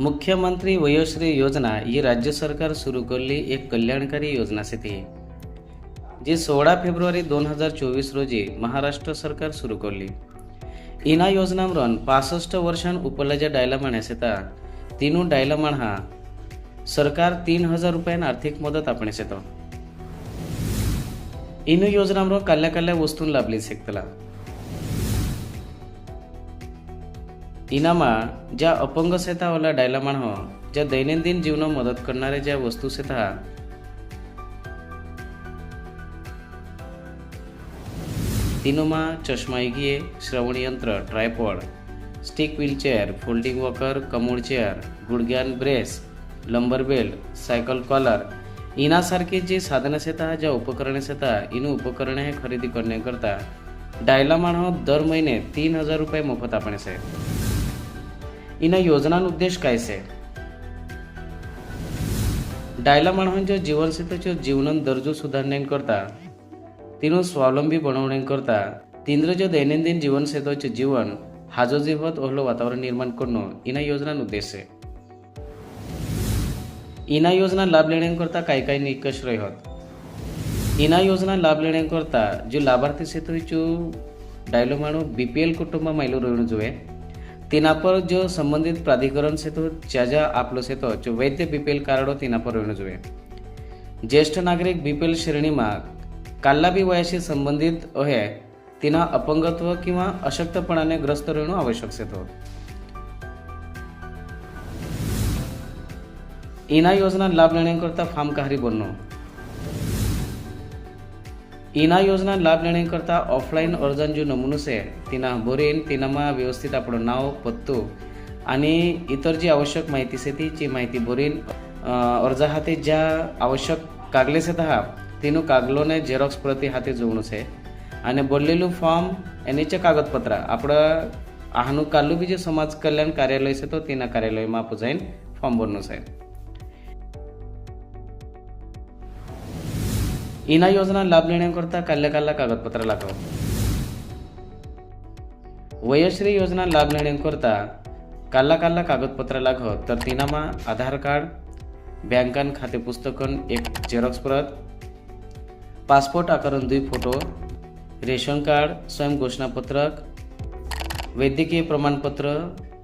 मुख्यमंत्री वयोश्री योजना ही राज्य सरकार सुरू केलेली एक कल्याणकारी योजना आहे जी सोळा फेब्रुवारी दोन हजार चोवीस रोजी महाराष्ट्र सरकार सुरू केली इना योजना म्हणून पासष्ट वर्षां उपलजा डायलामाण येता तिनू डायलामाण हा सरकार तीन हजार रुपयान आर्थिक मदत आपणेस येतो इनू योजना म्हणून काल्ल्या काल्ल्या वस्तून लाभली शकतला इनामा ज्या अपंग सेता वाला डायलामाण हो ज्या दैनंदिन जीवन मदत करणाऱ्या ज्या वस्तू सेता तिनुमा चष्मा इगिये श्रवण यंत्र tripod stick wheelchair folding walker commode chair गुडघ्यान brace lumbar belt cycle collar इनासारखी जी साधनं येतात ज्या उपकरणे येतात इनू उपकरणे हे खरेदी करण्याकरता डायलामाण हो दर महिने तीन हजार रुपये मोफत आपण आहे इना योजनान उद्देश काय से? डायला म्हणजे जीवनशैलीच्यो जीवन दर्जो सुधारणे करता तिनू स्वावलंबी बनवणे करता तिंद्र जो दैनंदिन जीवनशैलीचे जीवन हाजो जीवत ओहलो वातावरण निर्माण करणं इना योजना उद्देश इना योजना लाभ लेण्याकरता काय काय निकष रहत इना योजना लाभ लेण्याकरता जो लाभार्थी सेतुचो डायलो माणू बीपीएल कुटुंबा मायलो रहणं जुए तिनापर जो संबंधित प्राधिकरण सेतो ज्या ज्या आपलो सेतो जो वैद्य बीपीएल कार्ड तिनापर पर रहणं जुए ज्येष्ठ नागरिक बीपीएल श्रेणीमा काल्ला बी वयाशी संबंधित आहे तिना अपंगत्व किंवा अशक्तपणाने ग्रस्त रहणं आवश्यक सेतो. इना योजना लाभ लेण्याकरता फार्म कहारी बनणं इना योजना लाभ लेण्याकरता ऑफलाईन अर्जान जो नमुनो છે તેના બોરેન તેનામાં વ્યવસ્થિત આપણું નાવ પત્તો आणि इतर जी आवश्यक माहिती છે तीची माहिती बोरीन अ, अर्जा हाते ज्या आवश्यक कागले છે हा તેનું કાગલોને ઝેરોક્સ પ્રતિ હાથે જોવાનું છે અને બોલેલું ફોર્મ એને જે કાગદપત્ર આપણે આનું કાલું બી જે સમાજ કલ્યાણ કાર્યાલય છે તો તેના કાર્યાલયમાં આપણે જઈને ફોર્મ ભરવાનું છે इना योजना लाभ लेण्याकरता काल्ल्या काल्ला कागदपत्र लागव वयश्री योजना लाभ लेण्याकरता काल्ला काल्ला कागदपत्र लागव तर तिनामा आधार कार्ड बँकान खाते पुस्तकन एक झेरॉक्स प्रत पासपोर्ट आकारण दुई फोटो रेशन कार्ड स्वयं घोषणापत्रक वैद्यकीय प्रमाणपत्र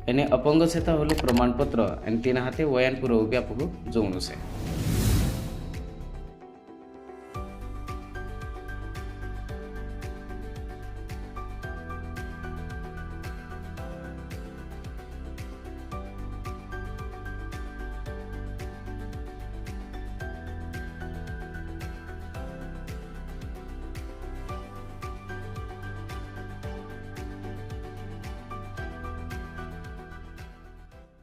એને અપંગ છતાં હોલું પ્રમાણપત્ર અને તેના હાથે વયાન પૂરો ઉભ્યા પૂરું જોવાનું છે